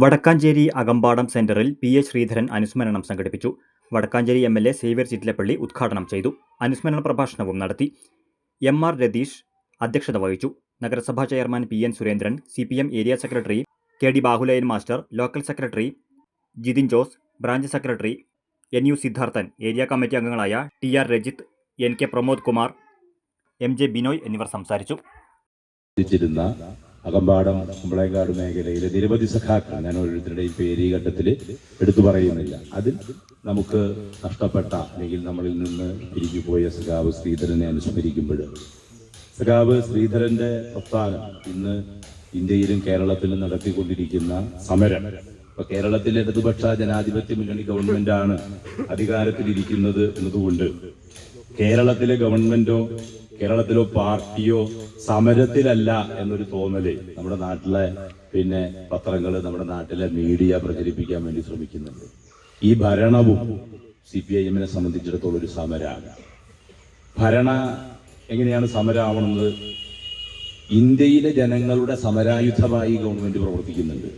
വടക്കാഞ്ചേരി അകമ്പാടം സെന്ററിൽ P A Sreedharan അനുസ്മരണം സംഘടിപ്പിച്ചു. Vadakkancherry M L A Xavier Chittilappally ഉദ്ഘാടനം ചെയ്തു. അനുസ്മരണ പ്രഭാഷണവും നടത്തി എം ആർ രതീഷ് അധ്യക്ഷത വഹിച്ചു. നഗരസഭാ chairman P N Surendran C P M area secretary K D Bahulayan master local secretary Jithin Jose branch secretary N U Sidharthan area committee അംഗങ്ങളായ T R Rajith N K Pramod Kumar M J Binoy എന്നിവർ സംസാരിച്ചു. അകമ്പാടം കുമ്പളേങ്കാട് മേഖലയിലെ നിരവധി സഖാക്കൾ ഞാൻ ഓരോരുത്തരുടെയും പേര് ഈ ഘട്ടത്തിൽ എടുത്തു പറയുന്നില്ല. അതിൽ നമുക്ക് നഷ്ടപ്പെട്ട അല്ലെങ്കിൽ നമ്മളിൽ നിന്ന് പിരിഞ്ഞുപോയ സഖാവ് ശ്രീധരനെ അനുസ്മരിക്കുമ്പോൾ സഖാവ് ശ്രീധരന്റെ പ്രസ്ഥാനം ഇന്ന് ഇന്ത്യയിലും കേരളത്തിലും നടത്തിക്കൊണ്ടിരിക്കുന്ന സമരം. ഇപ്പൊ കേരളത്തിലെ ഇടതുപക്ഷ ജനാധിപത്യ മുന്നണി ഗവൺമെന്റാണ് അധികാരത്തിലിരിക്കുന്നത് എന്നതുകൊണ്ട് കേരളത്തിലെ ഗവൺമെന്റോ കേരളത്തിലോ പാർട്ടിയോ സമരത്തിലല്ല എന്നൊരു തോന്നൽ നമ്മുടെ നാട്ടിലെ പിന്നെ പത്രങ്ങൾ നമ്മുടെ നാട്ടിലെ മീഡിയ പ്രചരിപ്പിക്കാൻ വേണ്ടി ശ്രമിക്കുന്നുണ്ട്. ഈ ഭരണവും സി പി ഐ എമ്മിനെ സംബന്ധിച്ചിടത്തോളം ഒരു സമരമാണ് ഭരണ എങ്ങനെയാണ് സമരമാവുന്നത് ഇന്ത്യയിലെ ജനങ്ങളുടെ സമരായുധമായി ഗവൺമെന്റ് പ്രവർത്തിക്കുന്നുണ്ട്.